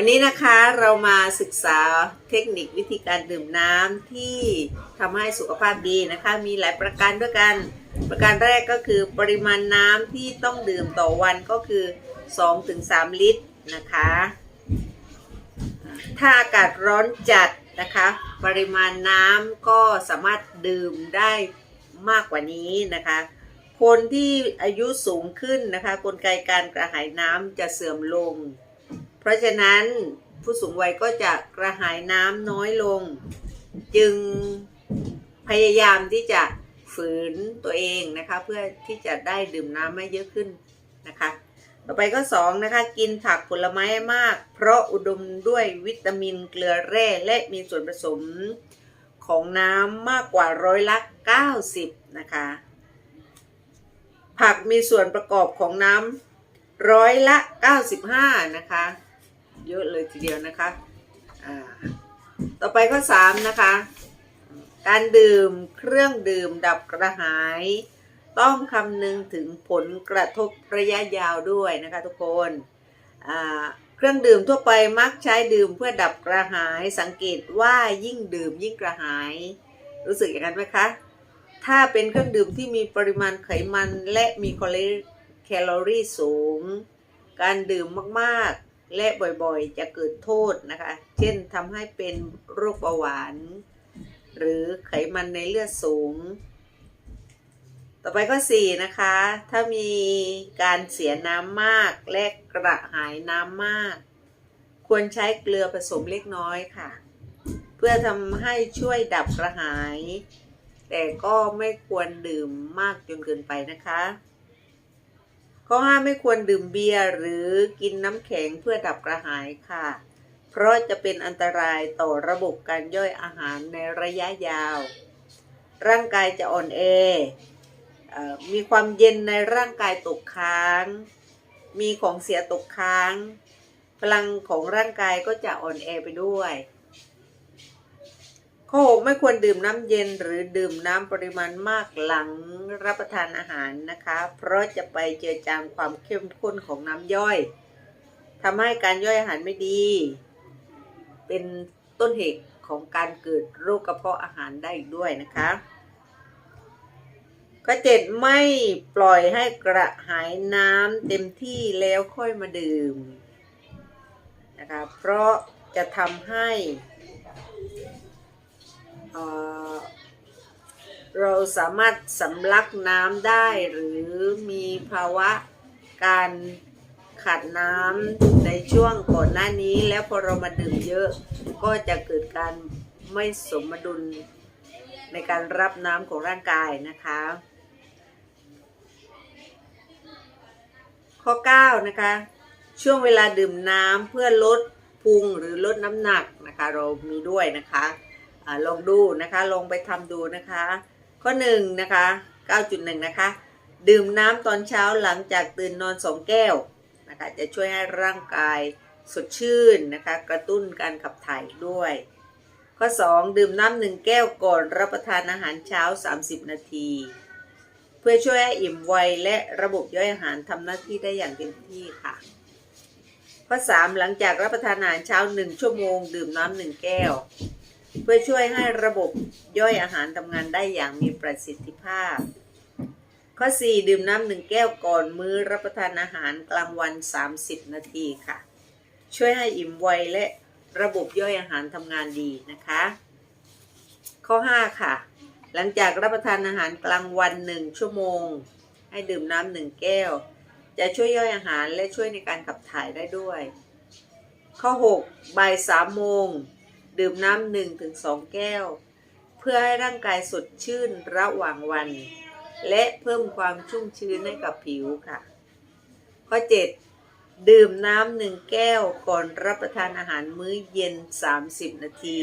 วันนี้นะคะเรามาศึกษาเทคนิควิธีการดื่มน้ำที่ทำให้สุขภาพดีนะคะ มีหลายประการด้วยกัน ประการแรกก็คือปริมาณน้ำที่ต้องดื่มต่อวันก็คือ 2-3 ลิตรนะคะ ถ้าอากาศร้อนจัดนะคะ ปริมาณน้ำก็สามารถดื่มได้มากกว่านี้นะคะ คนที่อายุสูงขึ้นนะคะ กลไกการกระหายน้ำจะเสื่อมลง ราะฉะนั้นผู้สูงวัยก็จะกระหายน้ำน้อยลง จึงพยายามที่จะฝืนตัวเองนะคะ เพื่อที่จะได้ดื่มน้ำไม่เยอะขึ้นนะคะ ต่อไปก็สองนะคะ กินผักผลไม้มาก เพราะอุดมด้วยวิตามินเกลือแร่และมีส่วนผสมของน้ำมากกว่าร้อยละ90 นะคะ ผักมีส่วนประกอบของน้ำร้อยละ 95 นะคะ เยอะเลยทีเดียวนะคะต่อไปข้อ3นะคะ การดื่มเครื่องดื่มดับกระหาย ต้องคำนึงถึงผลกระทบระยะยาวด้วยนะคะทุกคนเครื่องดื่มทั่วไปมักใช้ดื่มเพื่อดับกระหาย สังเกตว่ายิ่งดื่มยิ่งกระหาย รู้สึกอย่างนั้นไหมคะถ้าเป็นเครื่องดื่มที่มีปริมาณไขมันและมีแคลอรี่สูง การดื่มมาก และบ่อยๆ จะเกิดโทษนะคะ เช่นทำให้เป็นโรคเบาหวาน หรือไขมันในเลือดสูง ต่อไปก็4นะคะ ถ้ามีการเสียน้ำมากและกระหายน้ำมาก ควรใช้เกลือผสมเล็กน้อยค่ะ เพื่อทำให้ช่วยดับกระหาย แต่ก็ไม่ควรดื่มมากจนเกินไปนะคะ ข้อห้าไม่ควรดื่มเบียร์หรือกินน้ำแข็งเพื่อดับกระหายค่ะ เพราะจะเป็นอันตรายต่อระบบการย่อยอาหารในระยะยาว ร่างกายจะอ่อนแอเอ่อมีความเย็นในร่างกายตกค้าง มีของเสียตกค้าง พลังของร่างกายก็จะอ่อนแอไปด้วย ข้อหกไม่ควรดื่มน้ำเย็นหรือดื่มน้ำปริมาณมากหลังรับประทานอาหารนะคะ เพราะจะไปเจือจางความเข้มข้นของน้ำย่อยทำให้การย่อยอาหารไม่ดี เป็นต้นเหตุของการเกิดโรคกระเพาะอาหารได้อีกด้วยนะคะข้อเจ็ดไม่ปล่อยให้กระหายน้ำเต็มที่แล้วค่อยมาดื่มนะคะเพราะจะทำให้ เราสามารถสำลักน้ำได้หรือมีภาวะการขาดน้ำในช่วงก่อนหน้านี้ แล้วพอเรามาดื่มเยอะ ก็จะเกิดการไม่สมดุลในการรับน้ำของร่างกายนะคะ ข้อ 9 นะคะ ช่วงเวลาดื่มน้ำเพื่อลดพุงหรือลดน้ำหนักนะคะ เรามีด้วยนะคะ อลองดูนะคะ ลองไปทำดูนะคะ ข้อ1นะคะ 9.1 นะคะ ดื่มน้ำตอนเช้าหลังจากตื่นนอน2แก้วนะคะ จะช่วยให้ร่างกายสดชื่นนะคะ กระตุ้นการขับถ่ายด้วย ข้อ 2 ดื่มน้ำหนึ่งแก้วก่อนรับประทานอาหารเช้า 30 นาที เพื่อช่วยให้อิ่มไวและระบบย่อยอาหารทำหน้าที่ได้อย่างเต็มที่ค่ะ ข้อ 3 หลังจากรับประทานอาหารเช้า 1 ชั่วโมง ดื่มน้ำหนึ่งแก้ว เพื่อช่วยให้ระบบย่อยอาหารทำงานได้อย่างมีประสิทธิภาพ ข้อ 4 ดื่มน้ำหนึ่งแก้วก่อนมื้อรับประทานอาหารกลางวัน 30 นาทีค่ะ ช่วยให้อิ่มไวและระบบย่อยอาหารทำงานดีนะคะ ข้อ 5 ค่ะ หลังจากรับประทานอาหารกลางวันหนึ่งชั่วโมง ให้ดื่มน้ำหนึ่งแก้ว จะช่วยย่อยอาหารและช่วยในการขับถ่ายได้ด้วย ข้อ 6 บ่ายสามโมง ดื่มน้ำหนึ่งถึงสองแก้ว เพื่อให้ร่างกายสดชื่นระหว่างวัน และเพิ่มความชุ่มชื้นให้กับผิวค่ะ ข้อ 7 ดื่มน้ำหนึ่งแก้วก่อนรับประทานอาหารมื้อเย็น 30 นาที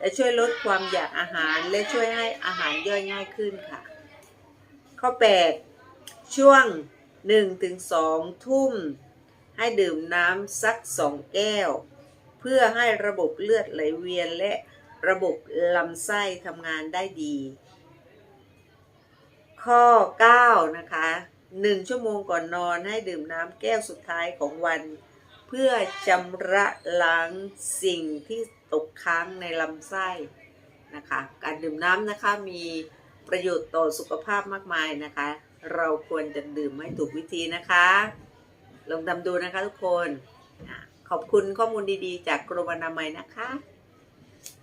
จะช่วยลดความอยากอาหารและช่วยให้อาหารย่อยง่ายขึ้นค่ะ ข้อ 8 ช่วง 1-2 ทุ่ม ให้ดื่มน้ำสัก 2 แก้ว เพื่อให้ระบบเลือดไหลเวียนและระบบลำไส้ทำงานได้ดี ข้อ 9 นะคะ 1 ชั่วโมงก่อนนอนให้ดื่มน้ำแก้วสุดท้ายของวัน เพื่อชำระล้างสิ่งที่ตกค้างในลำไส้นะคะ การดื่มน้ำนะคะมีประโยชน์ต่อสุขภาพมากมายนะคะ เราควรจะดื่มให้ถูกวิธีนะคะ ลองทำดูนะคะทุกคน ขอบคุณข้อมูลดีๆ จากกรมอนามัยนะคะ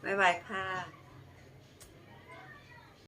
บ๊ายบายค่ะ